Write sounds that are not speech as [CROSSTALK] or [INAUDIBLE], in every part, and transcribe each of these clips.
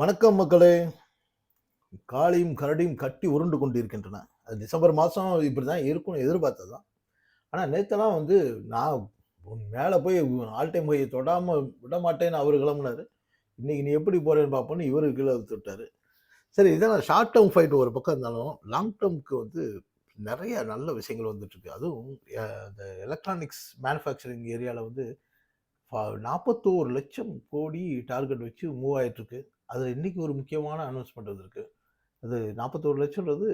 வணக்கம் மக்களே. காளியும் கரடியும் கட்டி உருண்டு கொண்டிருக்கின்றன. அது டிசம்பர் மாதம் இப்படி தான் இருக்கும்னு எதிர்பார்த்தது தான் ஆனால் நேற்றெல்லாம் வந்து நான் மேலே போய் ஆல் டைம் போய் தொடாமல் விட மாட்டேன்னு அவர் கிளம்புனாரு. இன்றைக்கி நீ எப்படி போகிறேன்னு பார்ப்போன்னு இவர் கீழே விட்டாரு சரி இதெல்லாம் ஷார்ட் டேர்ம் ஃபைட் ஒரு பக்கம் இருந்தாலும் லாங் டேர்முக்கு வந்து நிறைய நல்ல விஷயங்கள் வந்துட்டுருக்கு அதுவும் இந்த எலக்ட்ரானிக்ஸ் மேனுஃபேக்சரிங் ஏரியாவில் வந்து நாற்பத்தோரு லட்சம் கோடி டார்கெட் வச்சு மூவ் ஆகிட்டுருக்கு அதில் இன்றைக்கி ஒரு முக்கியமான அனௌன்ஸ்மெண்ட் வந்திருக்கு அது நாற்பத்தோரு லட்சம்ன்றது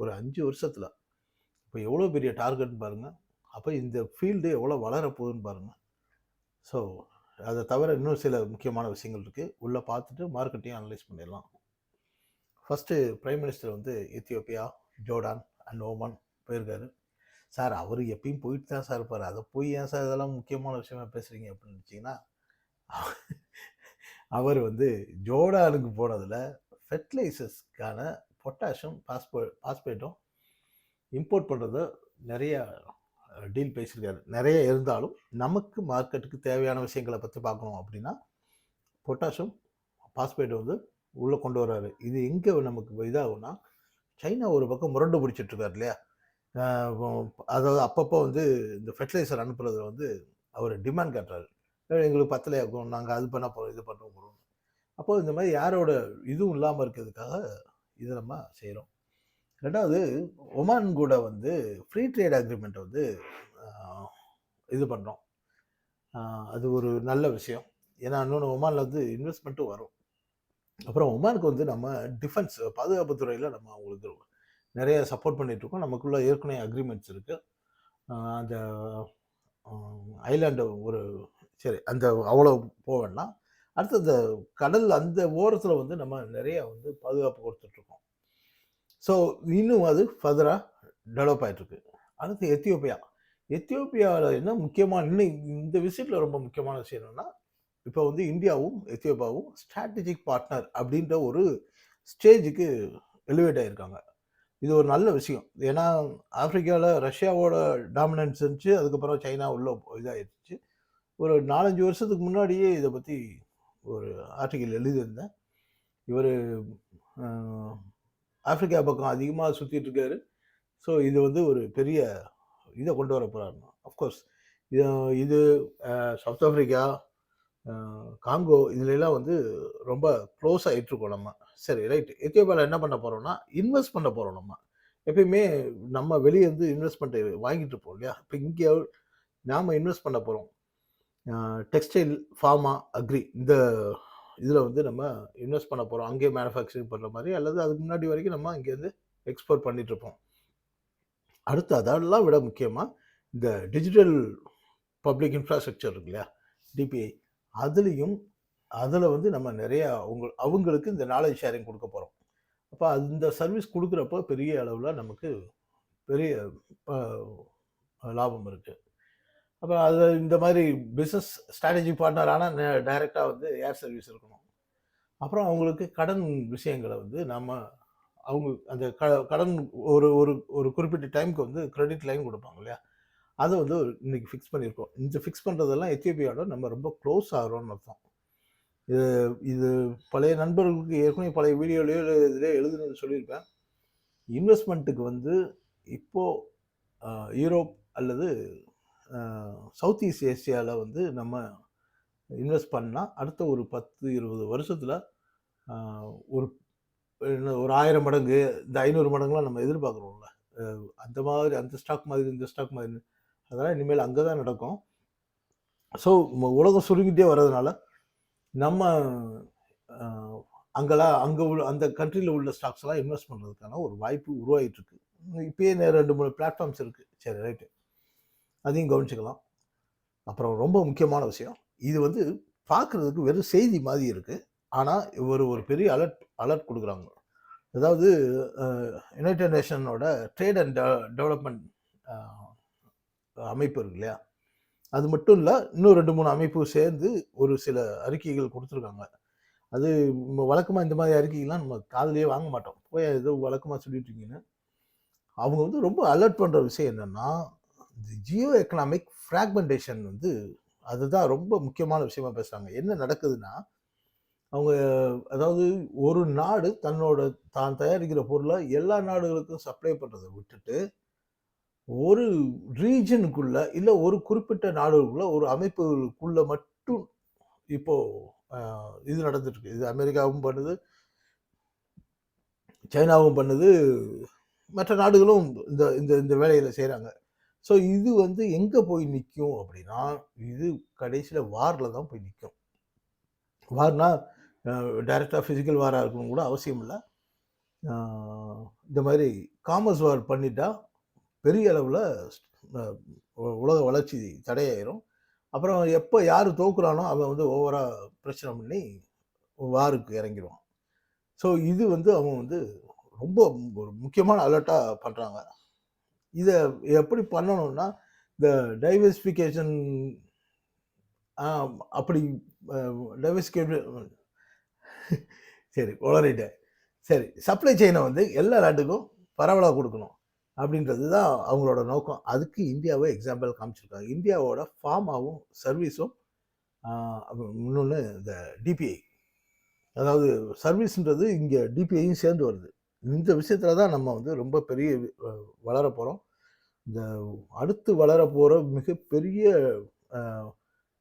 ஒரு அஞ்சு வருஷத்தில். இப்போ எவ்வளோ பெரிய டார்கெட்னு பாருங்கள் அப்போ இந்த ஃபீல்டு எவ்வளோ வளரப்போகுதுன்னு பாருங்கள் ஸோ அதை தவிர இன்னும் சில முக்கியமான விஷயங்கள் இருக்குது உள்ளே பார்த்துட்டு மார்க்கெட்டையும் அனலைஸ் பண்ணிடலாம். ஃபஸ்ட்டு ப்ரைம் மினிஸ்டர் வந்து எத்தியோப்பியா ஜோர்டான் அண்ட் ஓமான் போயிருக்காரு. சார் அவர் எப்பயும் போயிட்டு தான் சார் இருப்பார். அதை போய் ஏன் சார் இதெல்லாம் முக்கியமான விஷயமா பேசுகிறீங்க அப்படின்னு நினச்சிங்கன்னா அவர் வந்து ஜோர்டானுக்கு போனதில் ஃபெர்டிலைசர்ஸ்க்கான பொட்டாஷும் பாஸ்போ பாஸ்பேட்டும் இம்போர்ட் பண்ணுறத நிறைய டீல் பேசியிருக்காரு. நிறைய இருந்தாலும் நமக்கு மார்க்கெட்டுக்கு தேவையான விஷயங்களை பற்றி பார்க்கணும் அப்படின்னா பொட்டாஷும் பாஸ்பேட் வந்து உள்ளே கொண்டு வர்றாரு. இது எங்கே நமக்கு இதாகும்னா சைனா ஒரு பக்கம் முரண்டு பிடிச்சிட்ருக்காரு இல்லையா? அதாவது அப்பப்போ வந்து இந்த ஃபெர்டிலைசர் அனுப்புகிறத வந்து அவர் டிமாண்ட் காட்டுறாரு. எங்களுக்கு எங்களுக்கு இருக்கும் நாங்கள் அது பண்ண போகிறோம் இது பண்ண போகிறோம் அப்போது இந்த மாதிரி யாரோட இதுவும் இல்லாமல் இருக்கிறதுக்காக இது நம்ம செய்கிறோம் ரெண்டாவது ஒமான் கூட வந்து ஃப்ரீ ட்ரேட் அக்ரிமெண்ட் வந்து இது பண்ணுறோம் அது ஒரு நல்ல விஷயம். ஏன்னா இன்னொன்று ஒமானில் வந்து இன்வெஸ்ட்மெண்ட்டும் வரும். அப்புறம் ஒமானுக்கு வந்து நம்ம டிஃபென்ஸ் பாதுகாப்பு துறையில் நம்ம அவங்களுக்கு நிறைய சப்போர்ட் பண்ணிகிட்ருக்கோம் இருக்கோம். நமக்குள்ள ஏற்கனவே அக்ரிமெண்ட்ஸ் இருக்குது அந்த ஐலாண்டு ஒரு சரி அந்த அவ்வளோ போவேன்னா அடுத்து அந்த கடல் அந்த ஓரத்தில் வந்து நம்ம நிறைய வந்து பாதுகாப்பு கொடுத்துட்ருக்கோம். ஸோ இன்னும் அது ஃபர்தராக டெவலப் ஆகிட்டுருக்கு அடுத்து எத்தியோப்பியா. எத்தியோப்பியாவில் என்ன முக்கியமான இன்னும் இந்த விஷயத்தில் ரொம்ப முக்கியமான விஷயம் என்னென்னா இப்போ வந்து இந்தியாவும் எத்தியோப்பியாவும் ஸ்ட்ராட்டஜிக் பார்ட்னர் அப்படின்ற ஒரு ஸ்டேஜுக்கு எலிவேட் ஆகியிருக்காங்க இது ஒரு நல்ல விஷயம். ஏன்னா ஆப்பிரிக்காவில் ரஷ்யாவோட டாமினன்ஸ் இருந்துச்சு அதுக்கப்புறம் சைனா உள்ள இதாகிடுச்சு ஒரு நாலஞ்சு வருஷத்துக்கு முன்னாடியே இதை பற்றி ஒரு ஆர்டிக்கல் எழுதியிருந்தேன். இவர் ஆப்பிரிக்கா பக்கம் அதிகமாக சுற்றிட்டு இருக்காரு. ஸோ இது வந்து ஒரு பெரிய இதை கொண்டு வர போகிறாருங்க அஃப்கோர்ஸ் இது இது சவுத் ஆஃப்ரிக்கா காங்கோ இதுலலாம் வந்து ரொம்ப க்ளோஸ் ஆகிட்டுருக்கோம் நம்ம. சரி ரைட் எத்தியோப்பியாவில் என்ன பண்ண போகிறோம்னா இன்வெஸ்ட் பண்ண போகிறோம் நம்ம. எப்பயுமே நம்ம வெளியே இருந்து இன்வெஸ்ட்மெண்ட்டை வாங்கிட்டு இருப்போம் இல்லையா? இப்போ இங்கே நாம் இன்வெஸ்ட் பண்ண போகிறோம் டெக்ஸ்டைல் ஃபார்மா அக்ரி இந்த இதில் வந்து நம்ம இன்வெஸ்ட் பண்ண போகிறோம் அங்கேயே மேனுஃபேக்சரிங் பண்ணுற மாதிரி அல்லது அதுக்கு முன்னாடி வரைக்கும் நம்ம இங்கேருந்து எக்ஸ்போர்ட் பண்ணிகிட்ருப்போம் அடுத்து அதெல்லாம் விட முக்கியமாக இந்த டிஜிட்டல் பப்ளிக் இன்ஃப்ராஸ்ட்ரக்சர் இருக்கு இல்லையா? டிபிஐ அதுலேயும் அதில் வந்து நம்ம நிறையா அவங்க அவங்களுக்கு இந்த நாலேஜ் ஷேரிங் கொடுக்க போகிறோம் அப்போ அந்த சர்வீஸ் கொடுக்குறப்போ பெரிய அளவில் நமக்கு பெரிய லாபம் இருக்குது அப்போ அது இந்த மாதிரி பிஸ்னஸ் ஸ்ட்ராட்டஜி பார்ட்னரான ஆனால் டைரெக்டாக வந்து ஏர் சர்வீஸ் இருக்கணும். அப்புறம் அவங்களுக்கு கடன் விஷயங்களை வந்து நம்ம அவங்க அந்த க கடன் ஒரு ஒரு ஒரு குறிப்பிட்ட டைமுக்கு வந்து க்ரெடிட் லைன் கொடுப்பாங்க இல்லையா? அதை வந்து ஒரு இன்னைக்கு ஃபிக்ஸ் பண்ணியிருக்கோம். இந்த ஃபிக்ஸ் பண்ணுறதெல்லாம் எத்தியோப்பியாவோட நம்ம ரொம்ப க்ளோஸ் ஆகிறோம்னு அர்த்தம். இது இது பழைய நண்பர்களுக்கு ஏற்கனவே பழைய வீடியோலையோ இதிலே எழுதுனது சொல்லியிருப்பேன். இன்வெஸ்ட்மெண்ட்டுக்கு வந்து இப்போது யூரோப் அல்லது சவுத் ஈஸ்ட் ஏசியாவில் வந்து நம்ம இன்வெஸ்ட் பண்ணால் அடுத்த ஒரு பத்து இருபது வருஷத்தில் ஒரு என்ன ஒரு ஆயிரம் மடங்கு இந்த ஐநூறு மடங்குலாம் நம்ம எதிர்பார்க்குறோம்ல. அந்த மாதிரி அந்த ஸ்டாக் மாதிரி இந்த ஸ்டாக் மாதிரி. அதெல்லாம் இனிமேல் அங்கே தான் நடக்கும். ஸோ உலகம் சுருங்கிட்டே வர்றதுனால நம்ம அங்கெல்லாம் அங்கே உள்ள அந்த கண்ட்ரியில் உள்ள ஸ்டாக்ஸ்லாம் இன்வெஸ்ட் பண்ணுறதுக்கான ஒரு வாய்ப்பு உருவாகிட்டு இருக்கு இப்பயே ரெண்டு மூணு பிளாட்ஃபார்ம்ஸ் இருக்குது சரி ரைட்டு. அதையும் கவனிச்சுக்கலாம். அப்புறம் ரொம்ப முக்கியமான விஷயம் இது வந்து பார்க்குறதுக்கு வெறும் செய்தி மாதிரி இருக்குது ஆனால் ஒரு ஒரு பெரிய அலர்ட் அலர்ட் கொடுக்குறாங்க. அதாவது யுனைடெட் நேஷனோட ட்ரேட் அண்ட் டெவலப்மெண்ட் அமைப்பு இருக்கு இல்லையா? அது மட்டும் இல்லை இன்னும் ரெண்டு மூணு அமைப்பு சேர்ந்து ஒரு சில அறிக்கைகள் கொடுத்துருக்காங்க. அது வழக்கமாக இந்த மாதிரி அறிக்கைகள்லாம் நம்ம காதுலயே வாங்க மாட்டோம். போய் ஏதோ வழக்கமாக சொல்லிட்டு இருக்கீங்கன்னு. அவங்க வந்து ரொம்ப அலர்ட் பண்ணுற விஷயம் என்னென்னா ஜியோ எக்கனாமிக் ஃப்ராக்மெண்டேஷன் வந்து அதுதான் ரொம்ப முக்கியமான விஷயமா பேசுகிறாங்க என்ன நடக்குதுன்னா அவங்க அதாவது ஒரு நாடு தன்னோட தான் தயாரிக்கிற பொருளை எல்லா நாடுகளுக்கும் சப்ளை பண்ணுறதை விட்டுட்டு ஒரு ரீஜனுக்குள்ள இல்லை ஒரு குறிப்பிட்ட நாடுகளுக்குள்ள ஒரு அமைப்புகளுக்குள்ள மட்டும் இப்போது இது நடந்துட்டுருக்கு. இது அமெரிக்காவும் பண்ணுது சைனாவும் பண்ணுது மற்ற நாடுகளும் இந்த இந்த இந்த வேலையில் செய்கிறாங்க ஸோ இது வந்து எங்கே போய் நிற்கும் அப்படின்னா இது கடைசியில் வாரில் தான் போய் நிற்கும் வார்னா டைரெக்டாக ஃபிசிக்கல் வாராக இருக்கணும் கூட அவசியம் இல்லை. இந்த மாதிரி காமர்ஸ் வார் பண்ணிட்டா பெரிய அளவில் உலக வளர்ச்சி தடையாயிரும். அப்புறம் எப்போ யார் தோக்குறானோ அவன் வந்து ஓவராக பிரச்சனை பண்ணி வாருக்கு இறங்கிடுவான் ஸோ இது வந்து அவன் வந்து ரொம்ப ஒரு முக்கியமான அலர்ட்டாக பண்ணுறாங்க இதை எப்படி பண்ணணும்னா இந்த டைவர்சிஃபிகேஷன் அப்படி டைவர்சிஃபிகேஷன் சரி உளறிட்டேன். சரி சப்ளை செயினை வந்து எல்லா நாட்டுக்கும் பரவலாக கொடுக்கணும் அப்படின்றது தான் அவங்களோட நோக்கம். அதுக்கு இந்தியாவை எக்ஸாம்பிள் காமிச்சிருக்காங்க. இந்தியாவோட ஃபார்மாவும் சர்வீஸும் இன்னொன்று இந்த டிபிஐ அதாவது சர்வீஸ்ன்றது இங்கே டிபிஐயும் சேர்ந்து வருது. இந்த விஷயத்தில் தான் நம்ம வந்து ரொம்ப பெரிய வளர போகிறோம் இந்த அடுத்து வளரப்போகிற போகிற மிகப்பெரிய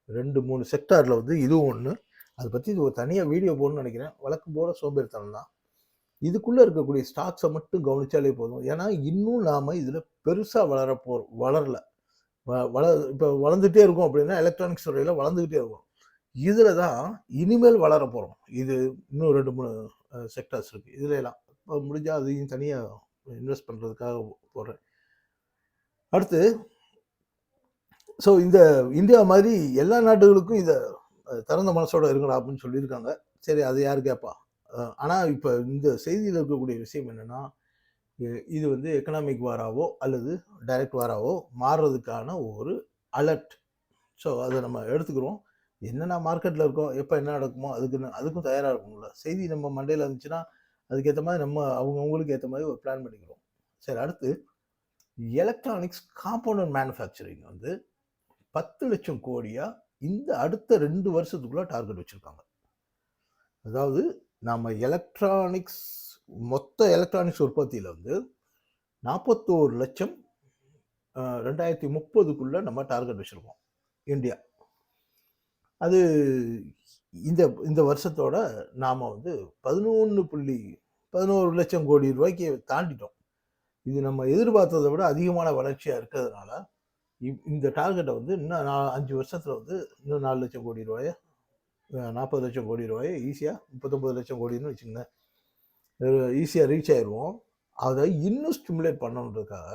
ரெண்டு மூணு செக்டாரில் வந்து இதுவும் ஒன்று அதை பற்றி இது ஒரு தனியாக வீடியோ போடணும்னு நினைக்கிறேன். வழக்கம் போல சோம்பேறித்தனம் தான். இதுக்குள்ளே இருக்கக்கூடிய ஸ்டாக்ஸை மட்டும் கவனித்தாலே போதும். ஏன்னா இன்னும் நாம் இதில் பெருசாக வளர வளரல. வ- வள இப்போ வளர்ந்துட்டே இருக்கும் அப்படின்னா எலக்ட்ரானிக்ஸ் துறையில் வளர்ந்துக்கிட்டே இருக்கும். இதில் தான் இனிமேல் வளர போகிறோம் இது இன்னும் ரெண்டு மூணு செக்டர்ஸ் இருக்குது இதுல எல்லாம். இப்போ முடிஞ்சால் அதையும் தனியாக இன்வெஸ்ட் பண்ணுறதுக்காக போடுறேன். அடுத்து ஸோ இந்த இந்தியா மாதிரி எல்லா நாடுகளுக்கும் இதை திறந்த மனசோட இருக்கணும் அப்படின்னு சொல்லியிருக்காங்க. சரி அது யார் கேட்பா ஆனால் இப்போ இந்த செய்தியில் இருக்கக்கூடிய விஷயம் என்னென்னா இது வந்து எக்கனாமிக் வாராவோ அல்லது டைரக்ட் வாராவோ மாறுறதுக்கான ஒரு அலர்ட் ஸோ அதை நம்ம எடுத்துக்கிறோம். என்னென்ன மார்க்கெட்டில் இருக்கோ எப்போ என்ன நடக்குமோ அதுக்கு அதுக்கும் தயாராக இருக்கணும்ல. செய்தி நம்ம மண்டையில் இருந்துச்சுன்னா அதுக்கேற்ற மாதிரி நம்ம அவங்கவுங்களுக்கு ஏற்ற மாதிரி ஒரு பிளான் பண்ணிக்கிறோம். சரி அடுத்து எலக்ட்ரானிக்ஸ் காம்பவுண்ட் மேனுஃபேக்சரிங் வந்து பத்து லட்சம் கோடியாக இந்த அடுத்த ரெண்டு வருஷத்துக்குள்ளே டார்கெட் வச்சுருக்காங்க. அதாவது நம்ம எலக்ட்ரானிக்ஸ் மொத்த எலக்ட்ரானிக்ஸ் உற்பத்தியில் வந்து நாற்பத்தோரு லட்சம் ரெண்டாயிரத்தி முப்பதுக்குள்ளே நம்ம டார்கெட் வச்சுருக்கோம். இந்தியா அது இந்த இந்த வருஷத்தோட நாம் வந்து பதினொன்று புள்ளி பதினோரு லட்சம் கோடி ரூபாய்க்கு தாண்டிட்டோம். இது நம்ம எதிர்பார்த்ததை விட அதிகமான வளர்ச்சியாக இருக்கிறதுனால இந்த டார்கெட்டை வந்து இன்னும் நான் அஞ்சு வருஷத்தில் வந்து இன்னும் நாலு லட்சம் கோடி ரூபாயை நாற்பது லட்சம் கோடி ரூபாயை ஈஸியாக முப்பத்தொம்பது லட்சம் கோடின்னு வச்சுக்கோங்க ஈஸியாக ரீச் ஆயிடுவோம் அதை இன்னும் ஸ்டிமுலேட் பண்ணணுன்றதுக்காக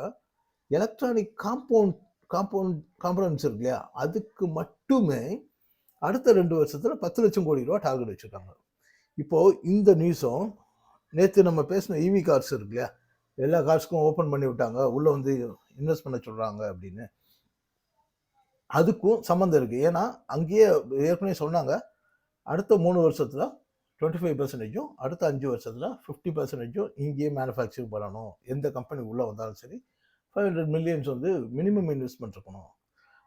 எலக்ட்ரானிக் காம்பவுண்ட் காம்பவுண்ட் காம்பனன்ஸ் இருக்கு இல்லையா? அதுக்கு மட்டுமே அடுத்த ரெண்டு வருஷத்தில் பத்து லட்சம் கோடி ரூபா டார்கெட் வச்சுருக்காங்க. இப்போது இந்த நியூஸும் நேற்று நம்ம பேசின இவி கார்ஸ் இருக்கு இல்லையா? எல்லா கார்ஸ்க்கும் ஓப்பன் பண்ணி விட்டாங்க. உள்ளே வந்து இன்வெஸ்ட் பண்ண சொல்கிறாங்க அப்படின்னு. அதுக்கும் சம்மந்தம் இருக்குது ஏன்னா அங்கேயே ஏற்கனவே சொன்னாங்க. அடுத்த மூணு வருஷத்தில் டுவெண்ட்டி ஃபைவ் பர்சன்டேஜும் அடுத்த அஞ்சு வருஷத்தில் ஃபிஃப்டி பர்சன்டேஜும் இங்கேயே மேனுஃபேக்சரிங் பண்ணணும். எந்த கம்பெனி உள்ளே வந்தாலும் சரி ஃபைவ் ஹண்ட்ரட் மில்லியன்ஸ் வந்து மினிமம் இன்வெஸ்ட்மெண்ட் இருக்கணும்.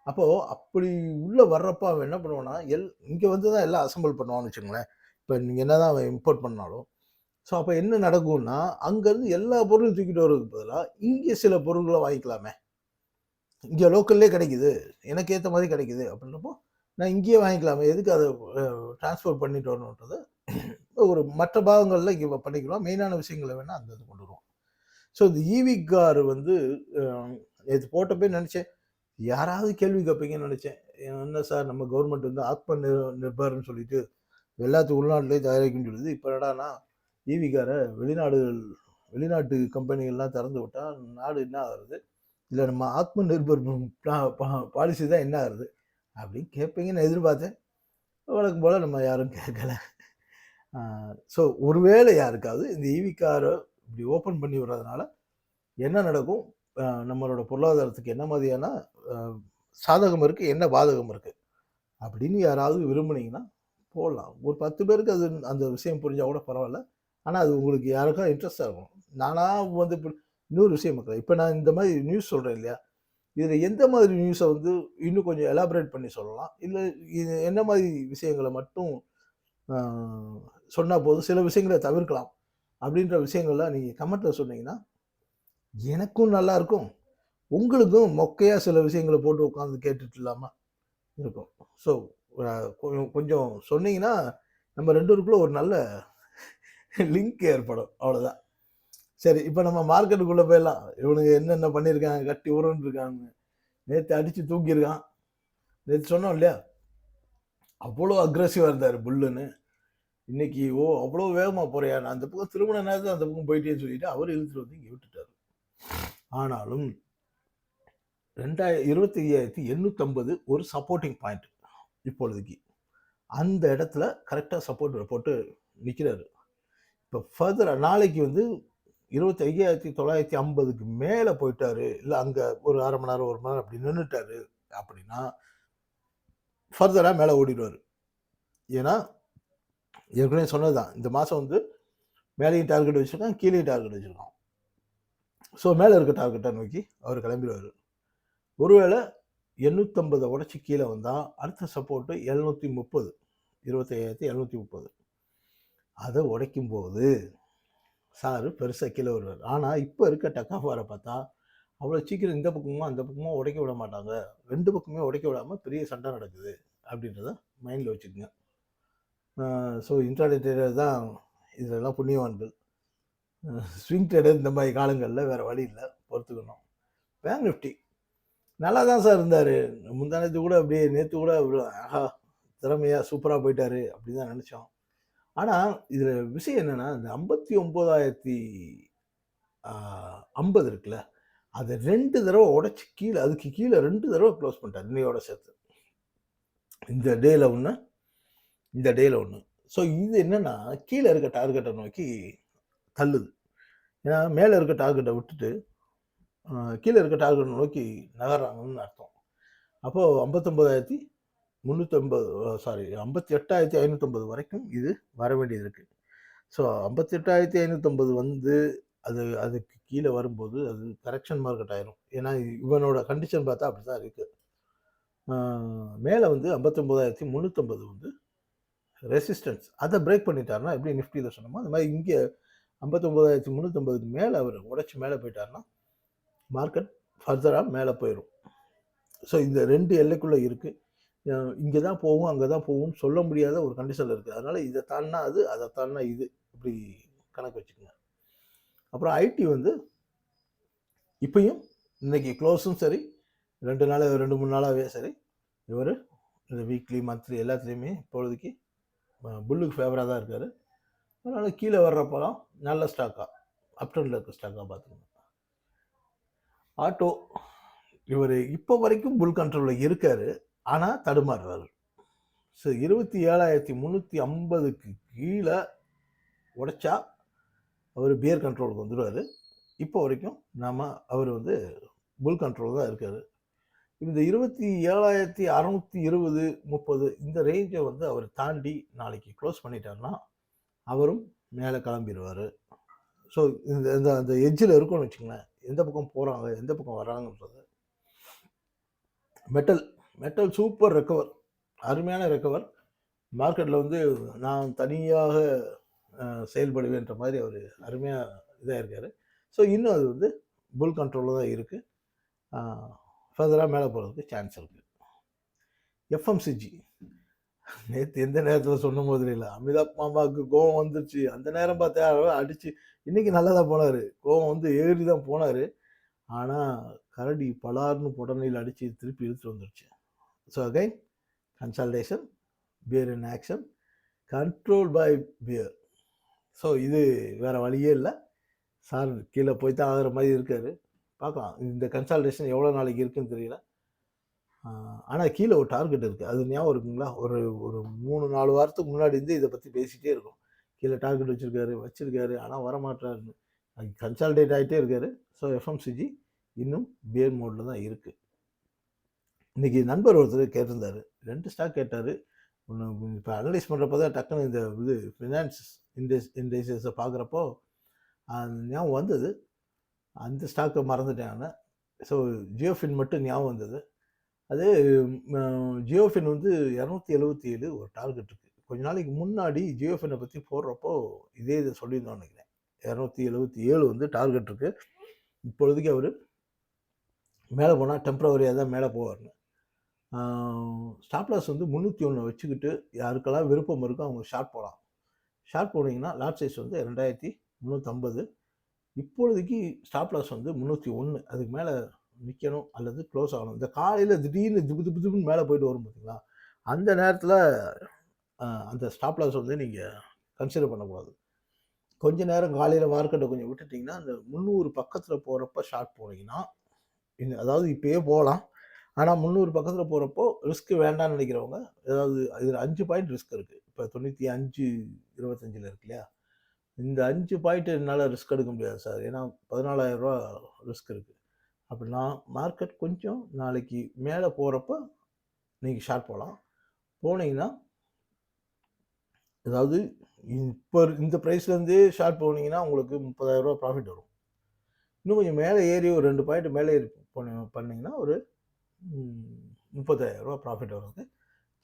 அப்போது அப்படி உள்ளே வர்றப்ப அவன் என்ன பண்ணுவான்னா எல் இங்கே வந்து தான் எல்லாம் அசம்பிள் பண்ணுவான்னு வச்சுங்களேன் இப்போ நீங்கள் என்ன தான் அவன் இம்போர்ட் பண்ணாலும் ஸோ அப்போ என்ன நடக்கும்னா அங்கேருந்து எல்லா பொருளும் தூக்கிட்டு வரதுக்கு பதிலாக இங்கே சில பொருள்களை வாங்கிக்கலாமே. இங்கே லோக்கல்லே கிடைக்குது. எனக்கு ஏற்ற மாதிரி கிடைக்குது அப்படின்றப்போ நான் இங்கேயே வாங்கிக்கலாமே. எதுக்கு அதை டிரான்ஸ்போர்ட் பண்ணிட்டு வரணுன்றது [COUGHS] ஒரு மற்ற பாகங்களில் இங்கே பண்ணிக்கலாம் மெயினான விஷயங்களை வேணால் அந்த இது கொண்டு வருவோம். ஸோ இந்த ஈவி கார் வந்து இது போட்டப்பே நினச்சேன். யாராவது கேள்வி கேட்பீங்கன்னு நினச்சேன். என்ன சார் நம்ம கவர்மெண்ட் வந்து ஆத்ம நிர் நிர்பார்னு சொல்லிட்டு எல்லாத்துக்கும் உள்நாட்டிலே தயாரிக்குன்னு சொல்லுது. இப்போ என்னடானா ஈவி காரை வெளிநாடுகள் வெளிநாட்டு கம்பெனிகள்லாம் திறந்து விட்டால் நாடு என்ன ஆகுறது? இல்லை நம்ம ஆத்ம நிர்பர் பாலிசி தான் என்ன ஆகுது அப்படின்னு கேட்பீங்கன்னு எதிர்பார்த்தேன். வழக்கம் போல் நம்ம யாரும் கேட்கல. ஸோ ஒருவேளை யாருக்காவது இந்த ஈவி காரை இப்படி ஓப்பன் பண்ணி விடுறதுனால என்ன நடக்கும்? நம்மளோட பொருளாதாரத்துக்கு என்ன மாதிரியான சாதகம் இருக்குது என்ன பாதகம் இருக்குது அப்படின்னு யாராவது விரும்புனீங்கன்னா போடலாம் ஒரு பத்து பேருக்கு அது அந்த விஷயம் புரிஞ்சால் கூட பரவாயில்ல. ஆனால் அது உங்களுக்கு யாருக்கும் இன்ட்ரெஸ்டாக இருக்கும். நானாக வந்து இப்போ இன்னொரு விஷயம் மக்கள் இப்போ நான் இந்த மாதிரி நியூஸ் சொல்கிறேன் இல்லையா? இதில் எந்த மாதிரி நியூஸை வந்து இன்னும் கொஞ்சம் எலாபரேட் பண்ணி சொல்லலாம்? இல்லை இது என்ன மாதிரி விஷயங்களை மட்டும் சொன்னால் போதும் சில விஷயங்களை தவிர்க்கலாம் அப்படின்ற விஷயங்கள்லாம் நீங்கள் கமெண்ட்டில் சொன்னீங்கன்னா எனக்கும் நல்லாயிருக்கும் உங்களுக்கும் மொக்கையாக சில விஷயங்களை போட்டு உட்காந்து கேட்டுட்டு இல்லாமல் இருக்கும். ஸோ கொஞ்சம் சொன்னீங்கன்னா நம்ம ரெண்டு பேருக்குள்ள ஒரு நல்ல லிங்க் ஏற்படும். அவ்வளோதான் சரி இப்போ நம்ம மார்க்கெட்டுக்குள்ளே போயிடலாம். இவனுங்க என்னென்ன பண்ணியிருக்காங்க கட்டி உருண்டுருக்காங்க நேற்று அடித்து தூக்கியிருக்கான். நேற்று சொன்னோம் இல்லையா? அவ்வளோ அக்ரஸிவாக இருந்தார் புல்லுன்னு. இன்னைக்கு ஓ அவ்வளோ வேகமாக போறியா? நான் அந்த பக்கம் திருமண நேரத்தில் அந்த பக்கம் போயிட்டேன்னு சொல்லிட்டு அவர் இழுத்துட்டு வந்து இங்கே விட்டுட்டார். ஆனாலும் ரெண்டாயிர இருபத்தி ஐயாயிரத்தி எண்ணூற்றம்பது ஒரு சப்போர்ட்டிங் பாயிண்ட் இப்பொழுதுக்கு. அந்த இடத்துல கரெக்டாக சப்போர்ட் போட்டு நிற்கிறாரு இப்போ ஃபர்தராக நாளைக்கு வந்து இருபத்தி ஐயாயிரத்தி தொள்ளாயிரத்தி ஐம்பதுக்கு மேலே போயிட்டாரு. இல்லை அங்கே ஒரு அரை மணி நேரம் ஒரு மணி நேரம் அப்படி நின்றுட்டாரு அப்படின்னா ஃபர்தராக மேலே ஓடிடுவார். ஏன்னா ஏற்கனவே சொன்னது தான் இந்த மாதம் வந்து மேலேயும் டார்கெட் வச்சுருக்கான் கீழேயும் டார்கெட் வச்சுருக்கான். ஸோ மேலே இருக்க டார்கெட்டை நோக்கி அவர் கிளம்பிடுவார். ஒருவேளை எண்ணூற்றம்பதை உடச்சி கீழே வந்தால் அடுத்த சப்போர்ட்டு எழுநூற்றி முப்பது இருபத்தையாயிரத்தி எழுநூற்றி முப்பது. அதை உடைக்கும் போது சாரு பெருசாக கீழே வருவார். ஆனால் இப்போ இருக்க டக்காஃபாரை பார்த்தா அவ்வளோ சீக்கிரம் இந்த பக்கமும் அந்த பக்கமும் உடைக்க விட மாட்டாங்க. ரெண்டு பக்கமே உடைக்க விடாமல் பெரிய சண்டை நடக்குது அப்படின்றத மைண்டில் வச்சுக்கோங்க. ஸோ இன்ட்ராடே ட்ரேடர் தான் இதெல்லாம் புண்ணியவான்கள். ஸ்விங் ட்ரேடர் இந்த மாதிரி காலங்களில் வேறு வழி இல்லை பொறுத்துக்கணும். Bank Nifty. நல்லா தான் சார் இருந்தார். முந்தானத்து கூட அப்படியே நேற்று கூட ஆஹா திறமையாக சூப்பராக போயிட்டாரு அப்படி தான் நினச்சோம். ஆனால் இதில் விஷயம் என்னென்னா இந்த ஐம்பத்தி ஒம்போதாயிரத்தி ஐம்பது இருக்குல்ல அதை ரெண்டு தடவை உடச்சி கீழே அதுக்கு கீழே ரெண்டு தடவை க்ளோஸ் பண்ணிட்டார் இன்னையோட சேர்த்து. இந்த டேயில் ஒன்று இந்த டேயில் ஒன்று ஸோ இது என்னென்னா கீழே இருக்க டார்கெட்டை நோக்கி தள்ளுது. ஏன்னா மேலே இருக்க டார்கெட்டை விட்டுட்டு கீழே இருக்க டார்கெட்டை நோக்கி நகர்றாங்கன்னு அர்த்தம். அப்போது ஐம்பத்தொம்பதாயிரத்தி முந்நூற்றம்பது சாரி ஐம்பத்தி எட்டாயிரத்தி ஐநூற்றம்பது வரைக்கும் இது வர வேண்டியது இருக்குது ஸோ ஐம்பத்தி எட்டாயிரத்தி ஐநூற்றம்பது வந்து அது அதுக்கு கீழே வரும்போது அது கரெக்ஷன் மார்க்கெட் ஆயிரும். ஏன்னா இவனோட கண்டிஷன் பார்த்தா அப்படி தான் இருக்குது மேலே வந்து ஐம்பத்தொம்போதாயிரத்தி முந்நூற்றம்பது வந்து ரெசிஸ்டன்ஸ் அதை பிரேக் பண்ணிட்டாருன்னா எப்படி நிஃப்டியில் சொன்னோமோ அந்த மாதிரி இங்கே ஐம்பத்தொம்போதாயிரத்தி முந்நூற்றம்பதுக்கு மேலே அவர் உடச்சி மேலே போயிட்டாருன்னா மார்க்கெட் ஃபர்தராக மேலே போயிடும் ஸோ இந்த ரெண்டு எல்லைக்குள்ளே இருக்குது இங்கே தான் போகும் அங்கே தான் போகும்னு சொல்ல முடியாத ஒரு கண்டிஷனில் இருக்குது அதனால் இதை தாண்டினா அது அதை தாண்டினா இது இப்படி கணக்கு வச்சுக்கோங்க. அப்புறம் ஐடி வந்து இப்பையும் இன்றைக்கி க்ளோஸும் சரி ரெண்டு நாள் ரெண்டு மூணு நாளாகவே சரி இவர் இந்த வீக்லி மந்த்லி எல்லாத்துலேயுமே இப்பொழுதுக்கு புல்லுக்கு ஃபேவராக தான் இருக்கார். அதனால் கீழே வர்றப்போலாம் நல்ல ஸ்டாக்காக அப்டனில் இருக்க ஸ்டாக்காக பார்த்துக்கோங்க. ஆட்டோ இவர் இப்போ வரைக்கும் புல் கண்ட்ரோலில் இருக்கார். ஆனால் தடுமாறுறாரு. ஸோ இருபத்தி ஏழாயிரத்தி முந்நூற்றி ஐம்பதுக்கு கீழே உடைச்சா அவர் பியர் கண்ட்ரோலுக்கு வந்துடுவார் இப்போ வரைக்கும் நாம் அவர் வந்து புல் கண்ட்ரோல் தான் இருக்கார். இந்த இருபத்தி ஏழாயிரத்தி அறநூற்றி இருபது முப்பது இந்த ரேஞ்சை வந்து அவர் தாண்டி நாளைக்கு க்ளோஸ் பண்ணிட்டாருன்னா அவரும் மேலே கிளம்பிடுவார் ஸோ இந்த இந்த அந்த எஜ்ஜில் இருக்கும்னு வச்சுங்களேன் எந்த பக்கம் போகிறாங்க எந்த பக்கம் வராங்கன்றது மெட்டல் மெட்டல் சூப்பர் ரெக்கவர் அருமையான ரெக்கவர் மார்க்கெட்டில் வந்து நான் தனியாக செயல்படுவேன்ற மாதிரி அவர் அருமையாக இதாக இருக்கார். ஸோ இன்னும் அது வந்து புல் கண்ட்ரோலில் தான் இருக்குது ஃபர்தராக மேலே போகிறதுக்கு சான்ஸ் இருக்குது எஃப்எம்சிஜி நேற்று எந்த நேரத்தில் சொன்ன மாதிரி இல்லை. அமிதாப் மாமாவுக்கு கோவம் வந்துருச்சு. அந்த நேரம் பார்த்தா அடித்து இன்றைக்கி நல்லா தான் போனார். கோவம் வந்து ஏறி தான் போனார். ஆனால் கரடி பலார்னு புடனையில் அடித்து திருப்பி இழுத்துட்டு வந்துருச்சு. So again consultation bear in action control by bear so இது வேறு வழியே இல்லை. சார் கீழே போய் தான் ஆகிற மாதிரி இருக்கார். பார்க்கலாம். இந்த கன்சல்டேஷன் எவ்வளோ நாளைக்கு இருக்குன்னு தெரியல. ஆனால் கீழே ஒரு டார்கெட் இருக்குது அது ஞாபகம் இருக்குங்களா? ஒரு ஒரு மூணு நாலு வாரத்துக்கு முன்னாடி இருந்து இதை பற்றி பேசிகிட்டே இருக்கும். கீழே டார்கெட் வச்சுருக்காரு வச்சுருக்காரு ஆனால் வரமாட்டாருன்னு கன்சால்டேட் ஆகிட்டே இருக்காரு. ஸோ எஃப்எம்சிஜி இன்னும் பியர் மோடில் தான் இருக்குது இன்றைக்கி நண்பர் ஒருத்தர் கேட்டிருந்தார். ரெண்டு ஸ்டாக் கேட்டார். ஒன்று இப்போ அனலைஸ் பண்ணுறப்போ தான் டக்குன்னு இந்த இது ஃபினான்ஸ் இண்டஸ் இண்டஸ்ட்ரீஸை பார்க்குறப்போ ஞாபகம் வந்தது. அந்த ஸ்டாக்கை மறந்துட்டேன் நான். ஸோ ஜியோஃபின் மட்டும் ஞாபகம் வந்தது. அது ஜியோஃபின் வந்து இரநூத்தி எழுபத்தி ஏழு ஒரு டார்கெட் இருக்குது கொஞ்ச நாளைக்கு முன்னாடி ஜியோஃபினை பற்றி போடுறப்போ இதே இதை சொல்லியிருந்தோம்னு நினைக்கிறேன். இரநூத்தி எழுபத்தி ஏழு வந்து டார்கெட் இருக்குது இப்பொழுதுக்கு அவர் மேலே போனால் டெம்பரவரியாக தான் மேலே போவார்னு ஸ்டாப் லாஸ் வந்து முந்நூற்றி ஒன்று வச்சுக்கிட்டு யாருக்கெல்லாம் விருப்பம் இருக்கோ அவங்க ஷார்ட் போகலாம் ஷார்ட் போனீங்கன்னா லாட் சைஸ் வந்து ரெண்டாயிரத்தி முந்நூற்றம்பது இப்பொழுதைக்கு ஸ்டாப் லாஸ் வந்து முந்நூற்றி ஒன்று அதுக்கு மேலே நிற்கணும் அல்லது க்ளோஸ் ஆகணும். இந்த காலையில் திடீர்னு திபு திபு திபுன்னு மேலே போயிட்டு வரும் பார்த்தீங்களா அந்த நேரத்தில் அந்த ஸ்டாப் லாஸ் வந்து நீங்கள் கன்சிடர் பண்ணக்கூடாது. கொஞ்ச நேரம் காலையில் மார்க்கெட்டை கொஞ்சம் விட்டுட்டிங்கன்னா அந்த முந்நூறு பக்கத்தில் போகிறப்ப ஷார்ட் போனீங்கன்னா இந்த அதாவது இப்போயே போகலாம். ஆனால் முந்நூறு பக்கத்தில் போகிறப்போ ரிஸ்க் வேண்டாம்னு நினைக்கிறவங்க ஏதாவது இதில் அஞ்சு பாயிண்ட் ரிஸ்க் இருக்குது இப்போ தொண்ணூற்றி அஞ்சு இருபத்தஞ்சில் இருக்கு இல்லையா? இந்த அஞ்சு பாயிண்ட் என்னால் ரிஸ்க் எடுக்க முடியாது சார். ஏன்னா பதினாலாயிரரூவா ரிஸ்க் இருக்குது அப்படின்னா மார்க்கெட் கொஞ்சம் நாளைக்கு மேலே போகிறப்ப நீங்கள் ஷார்ட் போகலாம் போனீங்கன்னா அதாவது இப்போ இந்த ப்ரைஸ்லேருந்தே ஷார்ட் போனீங்கன்னா உங்களுக்கு முப்பதாயிரரூவா ப்ராஃபிட் வரும். இன்னும் கொஞ்சம் மேலே ஏறி ஒரு ரெண்டு பாயிண்ட் மேலே ஏறி போனீங்க பண்ணிங்கன்னா ஒரு முப்பத்தாயிரரூவா ப்ராஃபிட் வர்றது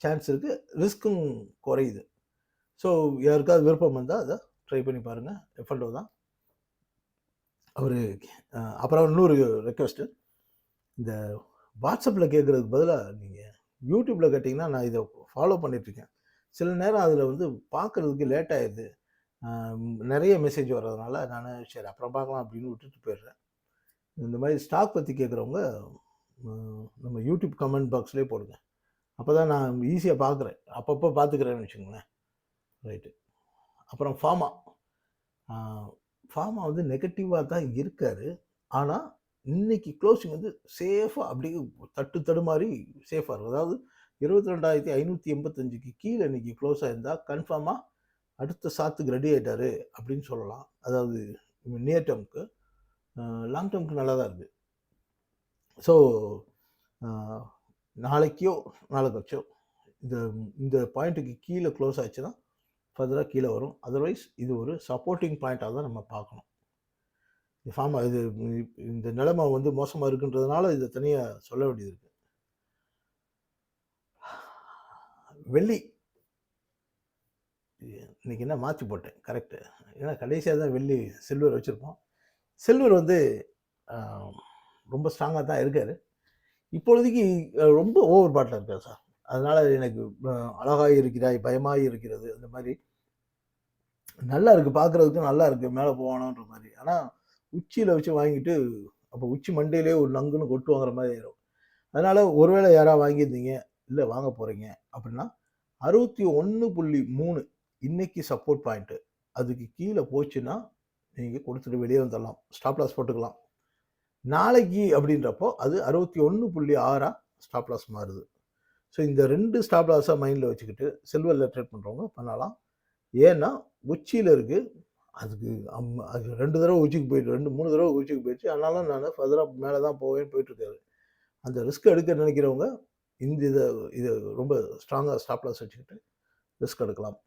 சான்ஸ் இருக்குது ரிஸ்க்கும் குறையுது. ஸோ யாருக்காவது விருப்பம் வந்தால் அதை ட்ரை பண்ணி பாருங்கள் எஃபல்டோ தான். அவர் அப்புறம் இன்னொரு ரெக்வஸ்ட்டு இந்த வாட்ஸ்அப்பில் கேட்குறதுக்கு பதிலாக நீங்கள் யூடியூப்பில் கேட்டிங்கன்னா நான் இதை ஃபாலோ பண்ணிகிட்ருக்கேன் சில நேரம் அதில் வந்து பார்க்குறதுக்கு லேட் ஆயிடுது. நிறைய மெசேஜ் வர்றதுனால நான் சரி அப்புறம் பார்க்கலாம் அப்படின்னு விட்டுட்டு போயிடுறேன். இந்த மாதிரி ஸ்டாக் பற்றி கேட்குறவங்க நம்ம யூடியூப் கமெண்ட் பாக்ஸ்லேயே போடுங்க. அப்போ தான் நான் ஈஸியாக பார்க்குறேன் அப்பப்போ பார்த்துக்கிறேன்னு வச்சுக்கோங்களேன். ரைட்டு அப்புறம் ஃபார்மா ஃபார்மா வந்து நெகட்டிவாக தான் இருக்கார். ஆனால் இன்னைக்கு க்ளோசிங் வந்து சேஃபாக அப்படியே தட்டு தடுமாறி சேஃபாக இருக்கும். அதாவது இருபத்தி ரெண்டாயிரத்தி ஐநூற்றி எண்பத்தஞ்சுக்கு கீழே இன்றைக்கி க்ளோஸ் ஆயிருந்தால் கன்ஃபார்மாக அடுத்த சாத்துக்கு ரெடி ஆகிட்டாரு அப்படின்னு சொல்லலாம். அதாவது நியர் டேர்முக்கு லாங் டேர்முக்கு நல்லா தான் இருக்குது ஸோ uh, நாளைக்கோ நாளை இந்த இந்த பாயிண்ட்டுக்கு கீழே க்ளோஸ் ஆச்சுன்னா ஃபர்தராக கீழே வரும். அதர்வைஸ் இது ஒரு சப்போர்ட்டிங் பாயிண்ட்டாக தான் நம்ம பார்க்கணும். இது ஃபார்ம் இது இந்த நிலைமை வந்து மோசமாக இருக்குன்றதுனால இதை தனியாக சொல்ல வேண்டியது இருக்குது வெள்ளி. இன்னைக்கு என்ன மாற்றி போட்டேன்? கரெக்டு ஏன்னா கடைசியாக தான் வெள்ளி சில்வர் வச்சுருப்போம். சில்வர் வந்து ரொம்ப ஸ்ட்ராங்காக தான் இருக்கார். இப்பொழுதைக்கு ரொம்ப ஓவர் பாட்டில் இருக்கார் சார் அதனால் எனக்கு அழகாக இருக்கிறாய் பயமாக இருக்கிறது அந்த மாதிரி. நல்லா இருக்குது பார்க்குறதுக்கு நல்லா இருக்குது மேலே போவானோன்ற மாதிரி. ஆனால் உச்சியில் வச்சு வாங்கிட்டு அப்போ உச்சி மண்டையிலே ஒரு நங்குன்னு கொட்டு வாங்குற மாதிரி ஆயிரும். அதனால் ஒருவேளை யாராவது வாங்கியிருந்தீங்க இல்லை வாங்க போகிறீங்க அப்படின்னா அறுபத்தி ஒன்று புள்ளி மூணு இன்னைக்கு சப்போர்ட் பாயிண்ட்டு அதுக்கு கீழே போச்சுன்னா நீங்கள் கொடுத்துட்டு வெளியே வந்துடலாம் ஸ்டாப் லாஸ் போட்டுக்கலாம். நாளைக்கு அப்படின்றப்போ அது அறுபத்தி ஒன்று புள்ளி ஆறாக ஸ்டாப் லாஸ் மாறுது. ஸோ இந்த ரெண்டு ஸ்டாப் லாஸாக மைண்டில் வச்சுக்கிட்டு சில்வரில் ட்ரேட் பண்ணுறவங்க பண்ணலாம். ஏன்னா உச்சியில் இருக்குது அதுக்கு அம் அது ரெண்டு தடவை உச்சிக்கு போயிட்டு ரெண்டு மூணு தடவை உச்சிக்கு போயிடுச்சு. அதனால நான் ஃபர்தராக மேலே தான் போவேன்னு போயிட்டுருக்காரு. அந்த ரிஸ்க் எடுக்க நினைக்கிறவங்க இந்த இதை இதை ரொம்ப ஸ்ட்ராங்காக ஸ்டாப் லாஸ் வச்சுக்கிட்டு ரிஸ்க் எடுக்கலாம்.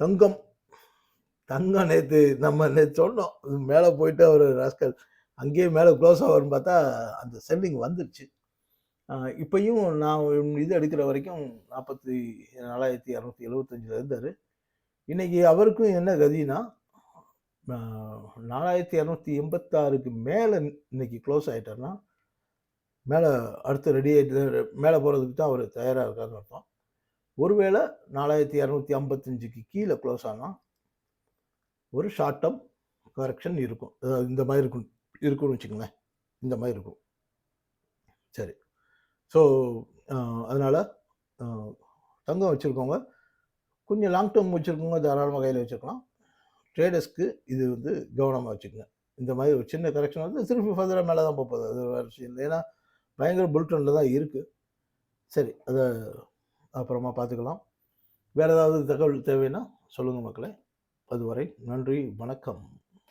தங்கம். தங்கம் நேற்று நம்ம நேற்று சொன்னோம். மேலே போயிட்டு அவர் ரஸ்கல் அங்கேயே மேலே க்ளோஸ் ஆகும்னு பார்த்தா அந்த செல்லிங் வந்துடுச்சு இப்பையும் நான் இது எடுக்கிற வரைக்கும் நாற்பத்தி நாலாயிரத்தி இரநூத்தி எழுபத்தஞ்சில் இருந்தார். இன்றைக்கி அவருக்கும் என்ன கதினா நாலாயிரத்தி இரநூத்தி எண்பத்தாறுக்கு மேலே இன்னைக்கு க்ளோஸ் ஆகிட்டார்னா மேலே அடுத்து ரெடி ஆகிட்டு மேலே போகிறதுக்கு தான் அவர் தயாராக இருக்காருன்னு அர்த்தம். ஒருவேளை நாலாயிரத்தி இரநூத்தி ஐம்பத்தஞ்சுக்கு கீழே க்ளோஸ் ஆனால் ஒரு ஷார்ட் டேர்ம் கரெக்ஷன் இருக்கும் இந்த மாதிரி இருக்கும். இருக்கும்னு வச்சுக்கோங்களேன். இந்த மாதிரி இருக்கும். சரி. ஸோ அதனால் தங்கம் வச்சுருக்கவங்க கொஞ்சம் லாங் டேர்ம் வச்சுருக்கவங்க தாராளமாக கையில் வச்சுருக்கலாம். ட்ரேடர்ஸ்க்கு இது வந்து கவனமாக வச்சுக்கோங்க. இந்த மாதிரி ஒரு சின்ன கரெக்ஷன் வந்து திருப்பி ஃபர்தராக மேலே தான் போகுது. அது வேறு விஷயம் இல்லை. ஏன்னா பயங்கர புல்டனில் தான் இருக்குது சரி அதை அப்புறமா பார்த்துக்கலாம். வேறு ஏதாவது தகவல் தேவைன்னா சொல்லுங்கள் மக்களே. அதுவரை நன்றி வணக்கம்.